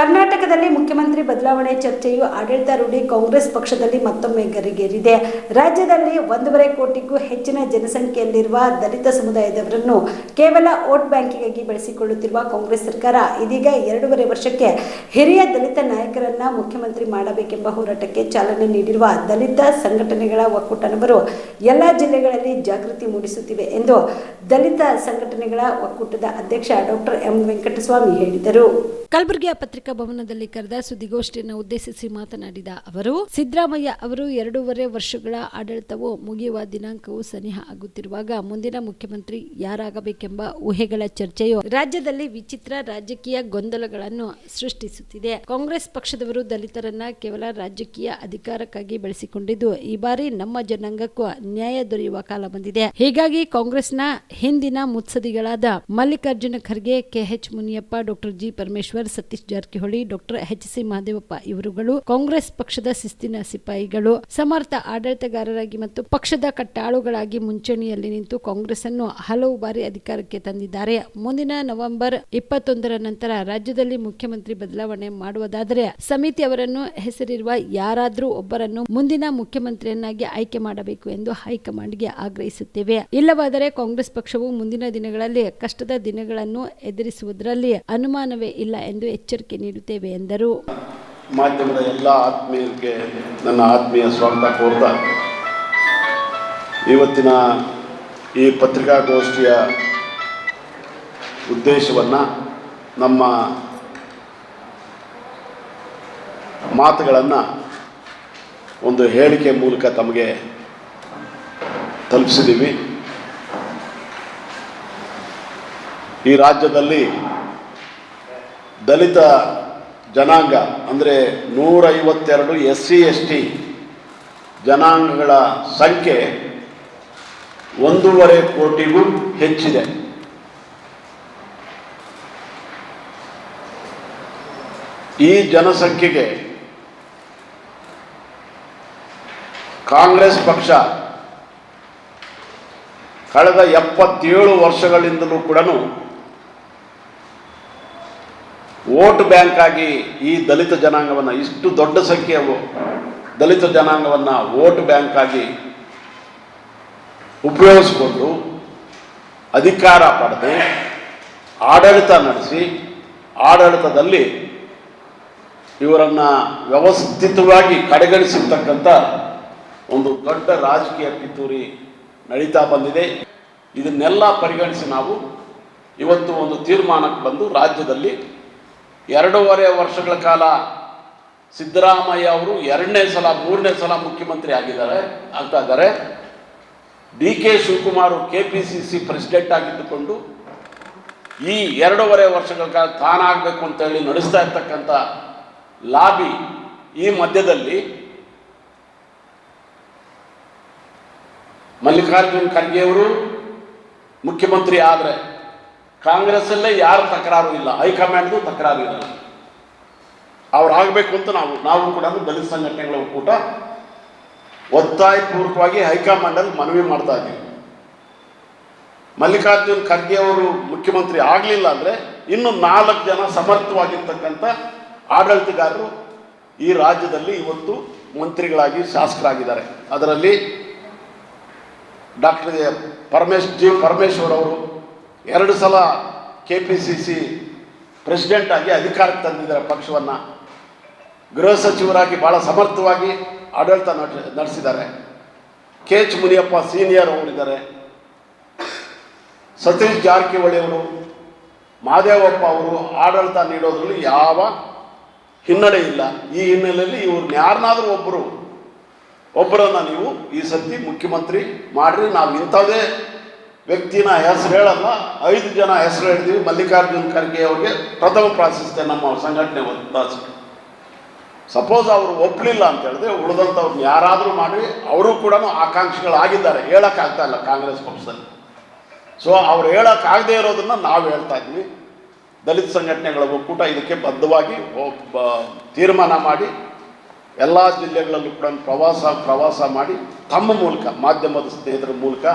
ಕರ್ನಾಟಕದಲ್ಲಿ ಮುಖ್ಯಮಂತ್ರಿ ಬದಲಾವಣೆ ಚರ್ಚೆಯು ಆಡಳಿತಾರೂಢಿ ಕಾಂಗ್ರೆಸ್ ಪಕ್ಷದಲ್ಲಿ ಮತ್ತೊಮ್ಮೆ ಗರಿಗೇರಿದೆ. ರಾಜ್ಯದಲ್ಲಿ ಒಂದೂವರೆ ಕೋಟಿಗೂ ಹೆಚ್ಚಿನ ಜನಸಂಖ್ಯೆಯಲ್ಲಿರುವ ದಲಿತ ಸಮುದಾಯದವರನ್ನು ಕೇವಲ ವೋಟ್ ಬ್ಯಾಂಕಿಗಾಗಿ ಬಳಸಿಕೊಳ್ಳುತ್ತಿರುವ ಕಾಂಗ್ರೆಸ್ ಸರ್ಕಾರ ಇದೀಗ ಎರಡೂವರೆ ವರ್ಷಕ್ಕೆ ಹಿರಿಯ ದಲಿತ ನಾಯಕರನ್ನ ಮುಖ್ಯಮಂತ್ರಿ ಮಾಡಬೇಕೆಂಬ ಹೋರಾಟಕ್ಕೆ ಚಾಲನೆ ನೀಡಿರುವ ದಲಿತ ಸಂಘಟನೆಗಳ ಒಕ್ಕೂಟನವರು ಎಲ್ಲ ಜಿಲ್ಲೆಗಳಲ್ಲಿ ಜಾಗೃತಿ ಮೂಡಿಸುತ್ತಿವೆ ಎಂದು ದಲಿತ ಸಂಘಟನೆಗಳ ಒಕ್ಕೂಟದ ಅಧ್ಯಕ್ಷ ಡಾಕ್ಟರ್ ಎಂ ವೆಂಕಟಸ್ವಾಮಿ ಹೇಳಿದರು. ಕಲಬುರಗಿಯ ಪತ್ರಿಕಾ ಭವನದಲ್ಲಿ ಕರೆದ ಸುದ್ದಿಗೋಷ್ಠಿಯನ್ನು ಉದ್ದೇಶಿಸಿ ಮಾತನಾಡಿದ ಅವರು, ಸಿದ್ದರಾಮಯ್ಯ ಅವರು ಎರಡೂವರೆ ವರ್ಷಗಳ ಆಡಳಿತವು ಮುಗಿಯುವ ದಿನಾಂಕವು ಸನಿಹ ಆಗುತ್ತಿರುವಾಗ ಮುಂದಿನ ಮುಖ್ಯಮಂತ್ರಿ ಯಾರಾಗಬೇಕೆಂಬ ಊಹೆಗಳ ಚರ್ಚೆಯು ರಾಜ್ಯದಲ್ಲಿ ವಿಚಿತ್ರ ರಾಜಕೀಯ ಗೊಂದಲಗಳನ್ನು ಸೃಷ್ಟಿಸುತ್ತಿದೆ. ಕಾಂಗ್ರೆಸ್ ಪಕ್ಷದವರು ದಲಿತರನ್ನ ಕೇವಲ ರಾಜಕೀಯ ಅಧಿಕಾರಕ್ಕಾಗಿ ಬೆಳೆಸಿಕೊಂಡಿದ್ದು, ಈ ಬಾರಿ ನಮ್ಮ ಜನಾಂಗಕ್ಕೂ ನ್ಯಾಯ ದೊರೆಯುವ ಕಾಲ ಬಂದಿದೆ. ಹೀಗಾಗಿ ಕಾಂಗ್ರೆಸ್ನ ಹಿಂದಿನ ಮುತ್ಸದಿಗಳಾದ Mallikarjuna Kharge K H Muniyappa, doctor G Parameshwar, Satish Jarkiholi doctor H C Mahadevappa ಇವರುಗಳು ಕಾಂಗ್ರೆಸ್ ಪಕ್ಷದ ಶಿಸ್ತಿನ ಸಿಪಾಯಿಗಳು. ಸಮರ್ಥ ಆಡಳಿತಗಾರರಾಗಿ ಮತ್ತು ಪಕ್ಷದ ಕಟ್ಟಾಳುಗಳಾಗಿ ಮುಂಚೂಣಿಯಲ್ಲಿ ನಿಂತು ಕಾಂಗ್ರೆಸ್ ಅನ್ನು ಹಲವು ಬಾರಿ ಅಧಿಕಾರಕ್ಕೆ ತಂದಿದ್ದಾರೆ. ಮುಂದಿನ ನವೆಂಬರ್ ಇಪ್ಪತ್ತೊಂದರ ನಂತರ ರಾಜ್ಯದಲ್ಲಿ ಮುಖ್ಯಮಂತ್ರಿ ಬದಲಾವಣೆ ಮಾಡುವುದಾದರೆ ಸಮಿತಿ ಅವರನ್ನು ಹೆಸರಿರುವ ಯಾರಾದರೂ ಒಬ್ಬರನ್ನು ಮುಂದಿನ ಮುಖ್ಯಮಂತ್ರಿಯನ್ನಾಗಿ ಆಯ್ಕೆ ಮಾಡಬೇಕು ಎಂದು ಹೈಕಮಾಂಡ್ಗೆ ಆಗ್ರಹಿಸುತ್ತೇವೆ. ಇಲ್ಲವಾದರೆ ಕಾಂಗ್ರೆಸ್ ಪಕ್ಷವು ಮುಂದಿನ ದಿನಗಳಲ್ಲಿ ಕಷ್ಟದ ದಿನಗಳನ್ನು ಎದುರಿಸುವುದರಲ್ಲಿ ಅನುಮಾನವೇ ಇಲ್ಲ ಎಂದು ಎಚ್ಚರಿಕೆ ನೀಡುತ್ತೇವೆ ಎಂದರು. ಮಾಧ್ಯಮದ ಎಲ್ಲ ಆತ್ಮೀಯರಿಗೆ ನನ್ನ ಆತ್ಮೀಯ ಸ್ವಾಗತ ಕೋರ್ತಾ ಇವತ್ತಿನ ಈ ಪತ್ರಿಕಾಗೋಷ್ಠಿಯ ಉದ್ದೇಶವನ್ನು ನಮ್ಮ ಮಾತುಗಳನ್ನು ಒಂದು ಹೇಳಿಕೆ ಮೂಲಕ ತಮಗೆ ತಲುಪಿಸಿದ್ದೀವಿ. ಈ ರಾಜ್ಯದಲ್ಲಿ ದಲಿತ ಜನಾಂಗ, ಅಂದರೆ ನೂರೈವತ್ತೆರಡು ಎಸ್ ಸಿ ಎಸ್ ಟಿ ಜನಾಂಗಗಳ ಸಂಖ್ಯೆ ಒಂದೂವರೆ ಕೋಟಿಗೂ ಹೆಚ್ಚಿದೆ. ಈ ಜನಸಂಖ್ಯೆಗೆ ಕಾಂಗ್ರೆಸ್ ಪಕ್ಷ ಕಳೆದ ಎಪ್ಪತ್ತೇಳು ವರ್ಷಗಳಿಂದಲೂ ಕೂಡ ವೋಟ್ ಬ್ಯಾಂಕ್ ಆಗಿ ಈ ದಲಿತ ಜನಾಂಗವನ್ನು, ಇಷ್ಟು ದೊಡ್ಡ ಸಂಖ್ಯೆಯ ದಲಿತ ಜನಾಂಗವನ್ನು ವೋಟ್ ಬ್ಯಾಂಕ್ ಆಗಿ ಉಪಯೋಗಿಸಿಕೊಂಡು ಅಧಿಕಾರ ಪಡೆದು ಆಡಳಿತ ನಡೆಸಿ, ಆಡಳಿತದಲ್ಲಿ ಇವರನ್ನು ವ್ಯವಸ್ಥಿತವಾಗಿ ಕಡೆಗಣಿಸಿರ್ತಕ್ಕಂಥ ಒಂದು ದೊಡ್ಡ ರಾಜಕೀಯ ಪಿತೂರಿ ನಡೀತಾ ಬಂದಿದೆ. ಇದನ್ನೆಲ್ಲ ಪರಿಗಣಿಸಿ ನಾವು ಇವತ್ತು ಒಂದು ತೀರ್ಮಾನಕ್ಕೆ ಬಂದು ರಾಜ್ಯದಲ್ಲಿ ಎರಡೂವರೆ ವರ್ಷಗಳ ಕಾಲ ಸಿದ್ದರಾಮಯ್ಯ ಅವರು ಎರಡನೇ ಸಲ, ಮೂರನೇ ಸಲ ಮುಖ್ಯಮಂತ್ರಿ ಆಗಿದ್ದಾರೆ, ಆಗ್ತಾ ಇದ್ದಾರೆ. D K Shivakumar K P C C president ಆಗಿದ್ದುಕೊಂಡು ಈ ಎರಡೂವರೆ ವರ್ಷಗಳ ಕಾಲ ತಾನಾಗಬೇಕು ಅಂತೇಳಿ ನಡೆಸ್ತಾ ಇರ್ತಕ್ಕಂಥ ಲಾಬಿ ಈ ಮಧ್ಯದಲ್ಲಿ ಮಲ್ಲಿಕಾರ್ಜುನ್ ಖರ್ಗೆಯವರು ಮುಖ್ಯಮಂತ್ರಿ ಆದರೆ ಕಾಂಗ್ರೆಸ್ಸಲ್ಲೇ ಯಾರು ತಕರಾರು ಇಲ್ಲ ಹೈಕಮಾಂಡ್ಗೂ ತಕರಾರು ಇಲ್ಲ. ಅವ್ರು ಆಗಬೇಕು ಅಂತ ನಾವು ನಾವು ಕೂಡ ದಲಿತ ಸಂಘಟನೆಗಳ ಒಕ್ಕೂಟ ಒತ್ತಾಯಪೂರ್ವಕವಾಗಿ ಹೈಕಮಾಂಡಲ್ಲಿ ಮನವಿ ಮಾಡ್ತಾ ಇದ್ದೀವಿ. ಮಲ್ಲಿಕಾರ್ಜುನ್ ಖರ್ಗೆ ಅವರು ಮುಖ್ಯಮಂತ್ರಿ ಆಗಲಿಲ್ಲ ಅಂದರೆ ಇನ್ನು ನಾಲ್ಕು ಜನ ಸಮರ್ಥವಾಗಿರ್ತಕ್ಕಂಥ ಆಡಳಿತಗಾರರು ಈ ರಾಜ್ಯದಲ್ಲಿ ಇವತ್ತು ಮಂತ್ರಿಗಳಾಗಿ ಶಾಸಕರಾಗಿದ್ದಾರೆ. ಅದರಲ್ಲಿ ಡಾಕ್ಟರ್ ಪರಮೇಶ್, ಜಿ ಪರಮೇಶ್ವರ್ ಅವರು ಎರಡು ಸಲ K P C C president ಆಗಿ ಅಧಿಕಾರಕ್ಕೆ ತಂದಿದ್ದಾರೆ ಪಕ್ಷವನ್ನು. ಗೃಹ ಸಚಿವರಾಗಿ ಭಾಳ ಸಮರ್ಥವಾಗಿ ಆಡಳಿತ ನಡ್- ನಡೆಸಿದ್ದಾರೆ. ಕೆ ಎಚ್ ಮುನಿಯಪ್ಪ ಸೀನಿಯರ್ ಅವರಿದ್ದಾರೆ. ಸತೀಶ್ ಜಾರಕಿಹೊಳಿ ಅವರು ಮಹದೇವಪ್ಪ ಅವರು ಆಡಳಿತ ನೀಡೋದ್ರಲ್ಲಿ ಯಾವ ಹಿನ್ನಡೆ ಇಲ್ಲ. ಈ ಹಿನ್ನೆಲೆಯಲ್ಲಿ ಇವ್ರನ್ನ ಯಾರನ್ನಾದರೂ ಒಬ್ಬರು ಒಬ್ಬರನ್ನು ನೀವು ಈ ಸತಿ ಮುಖ್ಯಮಂತ್ರಿ ಮಾಡಿರಿ. ನಾವು ಇಂಥದೇ ವ್ಯಕ್ತಿನ ಹೆಸರು ಹೇಳಲ್ಲ ಐದು ಜನ ಹೆಸರು ಹೇಳ್ತೀವಿ. ಮಲ್ಲಿಕಾರ್ಜುನ್ ಖರ್ಗೆ ಅವ್ರಿಗೆ ಪ್ರಥಮ ಪ್ರಾಶಸ್ತ್ಯ ನಮ್ಮ ಸಂಘಟನೆ ಒತ್ತಾಸ ಸಪೋಸ್ ಅವರು ಒಪ್ಪಲಿಲ್ಲ ಅಂತ ಹೇಳಿದ್ರೆ ಉಳಿದಂಥವ್ರನ್ನ ಯಾರಾದರೂ ಮಾಡಿ ಅವರು ಕೂಡ ಆಕಾಂಕ್ಷಿಗಳಾಗಿದ್ದಾರೆ. ಹೇಳೋಕ್ಕಾಗ್ತಾ ಇಲ್ಲ ಕಾಂಗ್ರೆಸ್ ಪಕ್ಷದಲ್ಲಿ. ಸೊ ಅವ್ರು ಹೇಳೋಕ್ಕಾಗದೇ ಇರೋದನ್ನು ನಾವು ಹೇಳ್ತಾ ಇದ್ವಿ. ದಲಿತ ಸಂಘಟನೆಗಳ ಒಕ್ಕೂಟ ಇದಕ್ಕೆ ಬದ್ಧವಾಗಿ ತೀರ್ಮಾನ ಮಾಡಿ, ಎಲ್ಲ ಜಿಲ್ಲೆಗಳಲ್ಲೂ ಕೂಡ ಪ್ರವಾಸ ಪ್ರವಾಸ ಮಾಡಿ ತಮ್ಮ ಮೂಲಕ, ಮಾಧ್ಯಮದ ಸ್ನೇಹಿತರ ಮೂಲಕ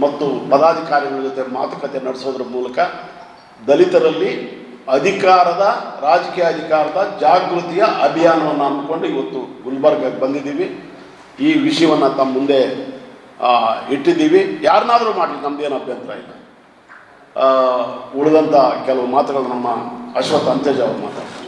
ಮತ್ತು ಪದಾಧಿಕಾರಿಗಳ ಜೊತೆ ಮಾತುಕತೆ ನಡೆಸೋದ್ರ ಮೂಲಕ ದಲಿತರಲ್ಲಿ ಅಧಿಕಾರದ, ರಾಜಕೀಯ ಅಧಿಕಾರದ ಜಾಗೃತಿಯ ಅಭಿಯಾನವನ್ನು ಹಮ್ಮಿಕೊಂಡು ಇವತ್ತು ಗುಲ್ಬರ್ಗಕ್ಕೆ ಬಂದಿದ್ದೀವಿ. ಈ ವಿಷಯವನ್ನು ತಮ್ಮ ಮುಂದೆ ಇಟ್ಟಿದ್ದೀವಿ. ಯಾರನ್ನಾದರೂ ಮಾಡಲಿ ನಮ್ದೇನು ಅಭ್ಯಂತರ ಇಲ್ಲ. ಉಳಿದಂಥ ಕೆಲವು ಮಾತುಗಳು ನಮ್ಮ ಅಶ್ವಥ್ ಅಂತೇಜ್ ಅವರು ಮಾತಾಡ್ತಾರೆ.